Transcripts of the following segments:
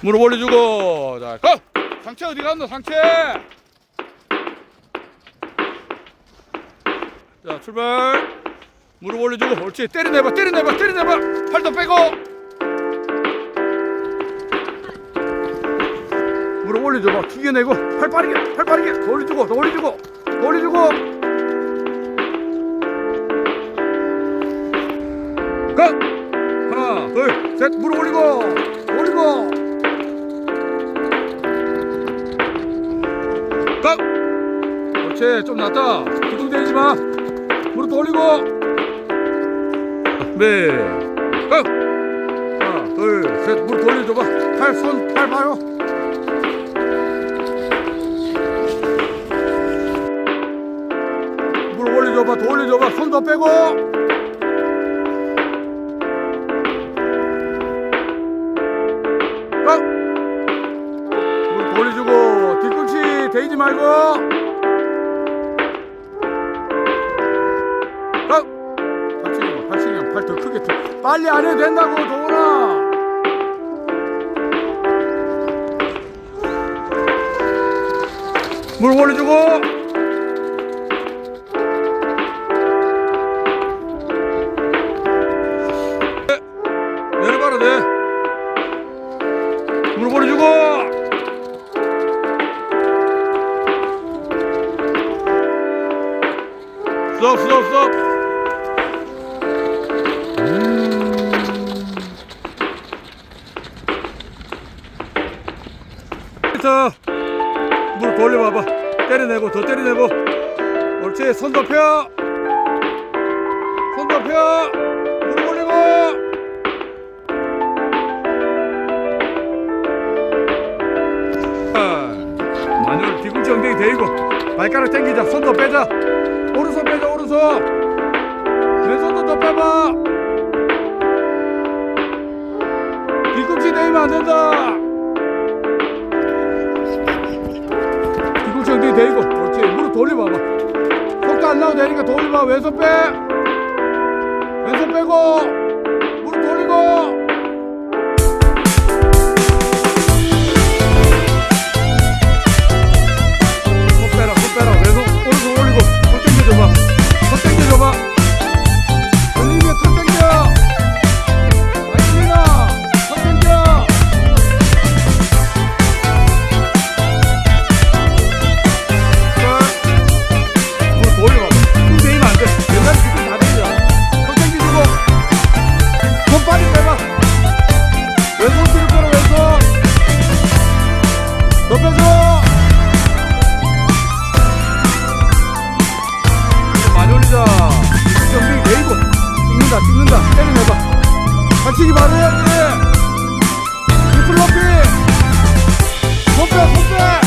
무릎 올려주고. 자 고! 상체 어디 갔노 상체? 자 출발. 무릎 올려주고. 옳지. 때려내봐 때려내봐 때려내봐. 팔도 빼고. 무릎 올려줘봐. 튀겨내고. 팔 빠르게 팔 빠르게. 더 올려주고 더 올려주고 더 올려주고. 고! 하나 둘셋. 무릎 올리고. 올리고 고! 그렇지. 좀 낫다. 기둥대지 마. 무릎 더 올리고. 네. 고! 하나 둘셋. 무릎 더 올려줘봐. 팔손팔 봐요. 무릎 올려줘봐. 더 올려줘봐. 손 더 빼고. 올려주고. 뒤꿈치 대지 말고 고! 팔 더 크게 쳐 빨리 안 해도 된다고 도훈아. 무릎 올려주고. 네, 내려봐라 돼 무릎 올려주고. 스톱 스톱 자 무릎 더 올려봐봐. 때려내고 더 때려내고. 옳지 손 덮여 손 덮여 무릎 올리고 아, 마늘 뒤꿈치 엉덩이 대고 발가락 당기자. 손 더 빼자. 오른손 빼자 오른손. 왼손도 더 빼봐. 뒤꿈치 대면 안 된다 대고. 그렇지. 무릎 돌려봐봐. 속도 안 나오도 되니까 돌려봐. 왼손 빼. 왼손 빼고. 무릎 돌리고 올리자 정빙 내리고 찍는다 찍는다. 때려내봐. 받치기 바로 해야지 리플 높이. 손빼 손빼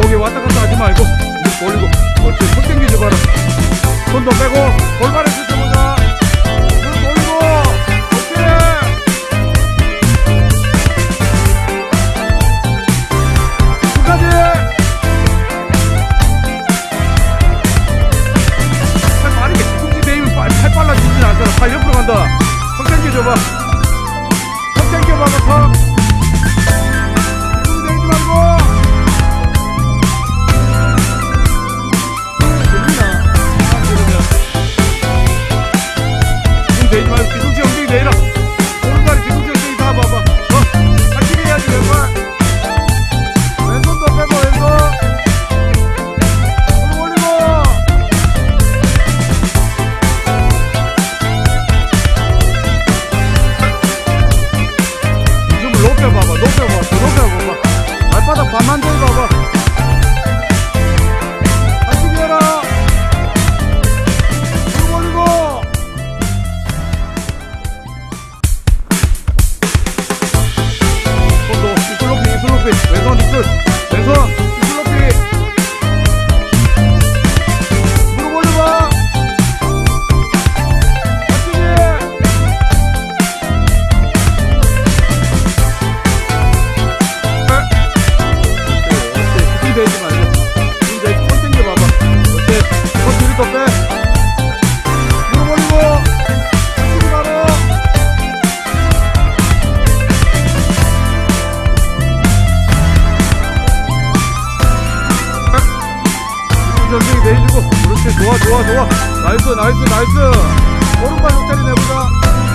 거기 왔다 갔다 하지 말고 목 돌리고 그렇지. 손 당기지 마라. 손도 빼고 좋아 좋아 좋아. 나이스 나이스 나이스. 오른발 옆자리 내보자. 오른발 쭉